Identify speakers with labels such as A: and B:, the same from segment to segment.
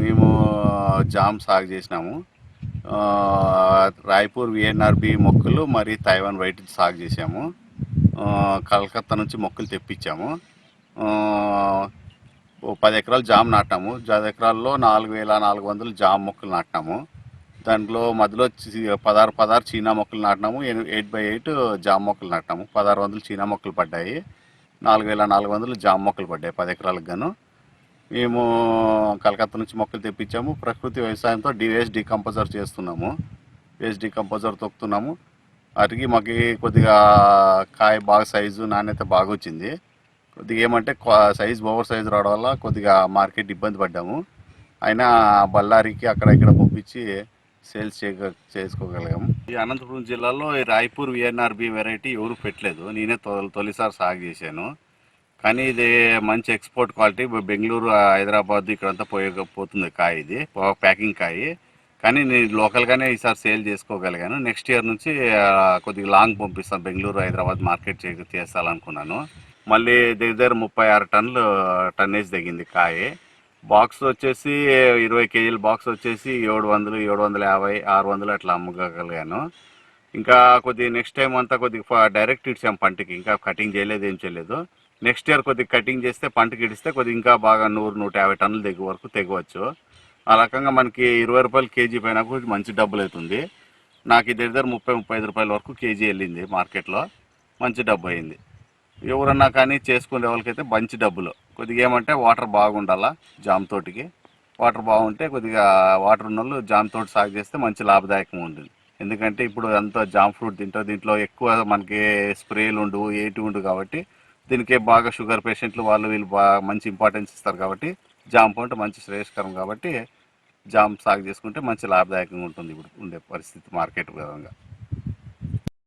A: మేము జామ్ సాగు చేసినాము. ఆ, రాయ్పూర్ విఎన్ఆర్బి మొక్కలు మరి తైవాన్ వైట్ సాగు చేసాము కలకత్తా నుంచి మొక్కలు తెప్పించాము. పది ఎకరాలు జామ్ నాటాము పది ఎకరాల్లో నాలుగు వేల నాలుగు వందలు జామ్ మొక్కలు నాటినాము. దాంట్లో మధ్యలో పదహారు పదహారు చీనా మొక్కలు నాటినాము. ఎయిట్ బై ఎయిట్ జామ్ మొక్కలు నాటినాము. పదహారు వందలు చీనా మొక్కలు పడ్డాయి. నాలుగు వేల నాలుగు వందలు జామ్ మొక్కలు పడ్డాయి పది ఎకరాలకు గాను. మేము కలకత్తా నుంచి మొక్కలు తెప్పించాము. ప్రకృతి వ్యవసాయంతో డివేస్ డికంపోజర్ చేస్తున్నాము. వేస్ట్ డికంపోజర్ తొక్కుతున్నాము. వాటికి మాకు కొద్దిగా కాయ బాగా సైజు నాణ్యత బాగా వచ్చింది కొద్దిగా ఏమంటే సైజ్ ఓవర్ సైజ్ రావడం వల్ల కొద్దిగా మార్కెట్ ఇబ్బంది పడ్డాము. అయినా బళ్ళారికి అక్కడ ఇక్కడ పంపించి సేల్స్ చేయగ చేసుకోగలిగాము. ఈ అనంతపురం జిల్లాలో ఈ రాయ్పూర్ విఎన్ఆర్బి వెరైటీ ఎవరు పెట్టలేదు. నేనే తొలిసారి సాగు చేశాను. కానీ ఇది మంచి ఎక్స్పోర్ట్ క్వాలిటీ బెంగళూరు హైదరాబాద్ ఇక్కడంతా పోయే పోతుంది కాయ ఇది ప్యాకింగ్ కాయ. కానీ నేను లోకల్గానే ఈసారి సేల్ చేసుకోగలిగాను. నెక్స్ట్ ఇయర్ నుంచి కొద్దిగా లాంగ్ పంపిస్తాను. బెంగళూరు హైదరాబాద్ మార్కెట్ చే చేస్తాలనుకున్నాను. మళ్ళీ దగ్గర దగ్గర ముప్పై ఆరు టన్నులు టన్నేజ్ తగ్గింది కాయ. బాక్స్ వచ్చేసి ఇరవై కేజీల బాక్స్ వచ్చేసి ఏడు వందలు ఏడు వందల యాభై ఆరు వందలు అట్లా అమ్మగలిగాను ఇంకా కొద్దిగా నెక్స్ట్ టైం అంతా కొద్దిగా డైరెక్ట్ ఇచ్చాం పంటకి. ఇంకా కటింగ్ చేయలేదు ఏం చేయలేదు. నెక్స్ట్ ఇయర్ కొద్దిగా కటింగ్ చేస్తే పంట గిడిస్తే కొద్దిగా ఇంకా బాగా నూరు నూట యాభై టన్నులు దిగు వరకు తెగవచ్చు. ఆ రకంగా మనకి ఇరవై రూపాయలు కేజీ పైన కూడా మంచి డబ్బులు అవుతుంది. నాకు ఇది దగ్గర ముప్పై ముప్పై ఐదు రూపాయల వరకు కేజీ వెళ్ళింది మార్కెట్లో. మంచి డబ్బు అయింది. ఎవరన్నా కానీ చేసుకునే వాళ్ళకైతే మంచి డబ్బులు. కొద్దిగా ఏమంటే వాటర్ బాగుండాలా జామ్ తోటికి. వాటర్ బాగుంటే కొద్దిగా వాటర్ ఉన్న వాళ్ళు జామ్ తోటి సాగు చేస్తే మంచి లాభదాయకంగా ఉంటుంది. ఎందుకంటే ఇప్పుడు అంతా జామ్ ఫ్రూట్ తింటా దీంట్లో ఎక్కువ మనకి స్ప్రేలు ఉండవు ఏటి ఉండవు కాబట్టి దీనికే బాగా షుగర్ పేషెంట్లు వాళ్ళు వీళ్ళు బాగా మంచి ఇంపార్టెన్స్ ఇస్తారు కాబట్టి జామ్ పంట మంచి శ్రేయస్కరం కాబట్టి జామ్ సాగు చేసుకుంటే మంచి లాభదాయకంగా ఉంటుంది ఇప్పుడు ఉండే పరిస్థితి మార్కెట్ విధంగా.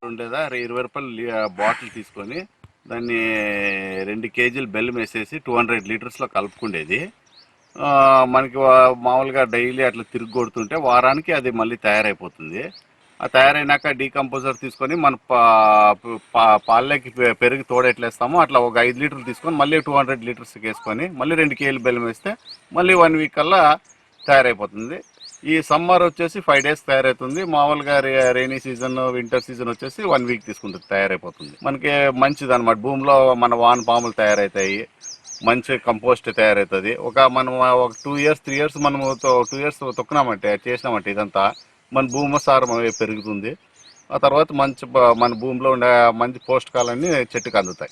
A: ఉండేదా? ఇరవై రూపాయలు బాటిల్ తీసుకొని దాన్ని రెండు కేజీలు బెల్లం వేసేసి టూ హండ్రెడ్ లీటర్స్లో కలుపుకుండేది. మనకి వా- మామూలుగా డైలీ అట్లా తిరిగి కొడుతుంటే వారానికి అది మళ్ళీ తయారైపోతుంది. తయారైనాక డీకంపోజర్ తీసుకొని మన పా- పా- పాలకి పెరుగు తోడు ఎట్లా అట్లా ఒక ఐదు లీటర్లు తీసుకొని మళ్ళీ టూ హండ్రెడ్ లీటర్స్కి వేసుకొని మళ్ళీ రెండు కేజీలు బెల్లం వేస్తే మళ్ళీ వన్ వీక్ కల్లా తయారైపోతుంది. ఈ సమ్మర్ వచ్చేసి ఫైవ్ డేస్ తయారవుతుంది మామూలుగా రైనీ సీజన్ వింటర్ సీజన్ వచ్చేసి వన్ వీక్ తీసుకుంటుంది తయారైపోతుంది. మనకి మంచిది అనమాట భూమిలో మన వాన పాములు తయారవుతాయి మంచి కంపోస్ట్ తయారవుతుంది ఒక మనం ఒక టూ ఇయర్స్ త్రీ ఇయర్స్ మనము టూ ఇయర్స్ తొక్కినామంటే చేసినామంటే ఇదంతా మన భూమి సారం పెరుగుతుంది. ఆ తర్వాత మంచి మన భూమిలో ఉండే మంచి పోషకాలన్నీ చెట్టుకు అందుతాయి.